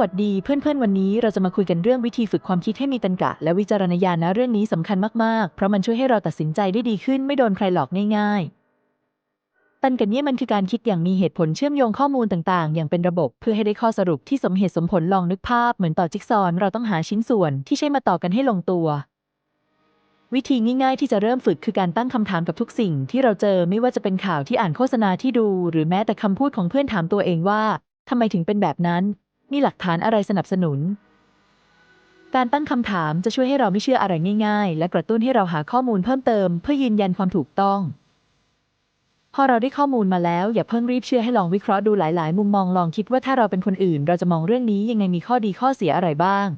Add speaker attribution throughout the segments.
Speaker 1: วัสดีเพื่อนๆ วันนี้เราจะมาคุยกันเรื่องวิธีฝึกความคิดให้มีตรรกะ และวิจารณญาณนะเรื่องนี้สำคัญมากๆ เพราะมันช่วยให้เราตัดสินใจได้ดีขึ้นไม่โดนใครหลอกง่ายๆตันกันเนี่ยมันคือการคิดอย่างมีเหตุผลเชื่อมโยงข้อมูลต่างๆ อย่างเป็นระบบเพื่อให้ได้ข้อสรุปที่สมเหตุสมผลลองนึกภาพเหมือนต่อจิ๊กซอว์เราต้องหาชิ้นส่วนที่ใช่มาต่อกันให้ลงตัว วิธีง่ายๆ ที่จะเริ่มฝึกคือการตั้งคำถามกับทุกสิ่ง ที่เราเจอไม่ว่าจะเป็นข่าวที่อ่านโฆษณาที่ดู หรือแม้แต่คำพูดของเพื่อนถามตัวเองว่าทำไมถึงเป็นแบบนั้น มีหลักฐานอะไรสนับสนุน การตั้งคำถามจะช่วยให้เราไม่เชื่ออะไรง่ายๆ และกระตุ้นให้เราหาข้อมูลเพิ่มเติมเพื่อยืนยันความถูกต้อง พอเราได้ข้อมูลมาแล้วอย่าเพิ่งรีบเชื่อให้ลองวิเคราะห์ดูหลาย ๆ มุมมองลองคิดว่าถ้าเราเป็นคนอื่น เราจะมองเรื่องนี้ยังไงมีข้อดีข้อเสียอะไรบ้าง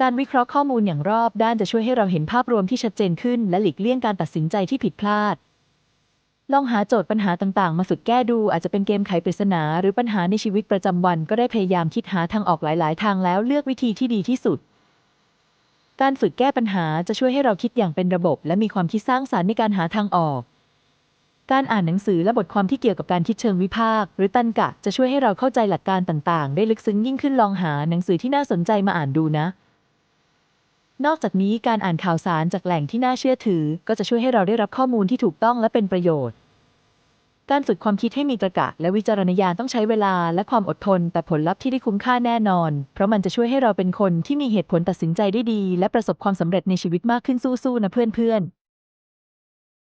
Speaker 1: การวิเคราะห์ข้อมูลอย่างรอบด้านจะช่วยให้เราเห็นภาพรวมที่ชัดเจนขึ้น และหลีกเลี่ยงการตัดสินใจที่ผิดพลาด ลองหาโจทย์ปัญหาต่างๆ มาฝึกแก้ดู อาจจะเป็นเกมไขปริศนา หรือปัญหาในชีวิตประจำวัน ก็ได้พยายามคิดหาทางออกหลาย ๆ ทางแล้วเลือกวิธีที่ดีที่สุด การฝึกแก้ปัญหาจะช่วยให้เราคิดอย่างเป็นระบบ และมีความคิดสร้างสารรค์ในการหาทางออก การอ่านหนังสือและบทความที่เกี่ยวกับการคิดเชิงวิพากษ์หรือตันกะ จะช่วยให้เราเข้าใจหลักการต่าง ๆ ได้ลึกซึ้งยิ่งขึ้นลองหาหนังสือที่น่าสนใจมาอ่านดูนะนอกจากนี้การอ่านข่าวสารจากแหล่งที่น่าเชื่อถือ ก็จะช่วยให้เราได้รับข้อมูลที่ถูกต้องและเป็นประโยชน์ การฝึกความคิดให้มีตรรกะ และวิจารณญาณต้องใช้เวลาและความอดทน แต่ผลลัพธ์ที่ได้คุ้มค่าแน่นอน เพราะมันจะช่วยให้เราเป็นคนที่มีเหตุผลตัดสินใจได้ดี และประสบความสำเร็จในชีวิตมากขึ้นสู้ๆนะเพื่อนๆ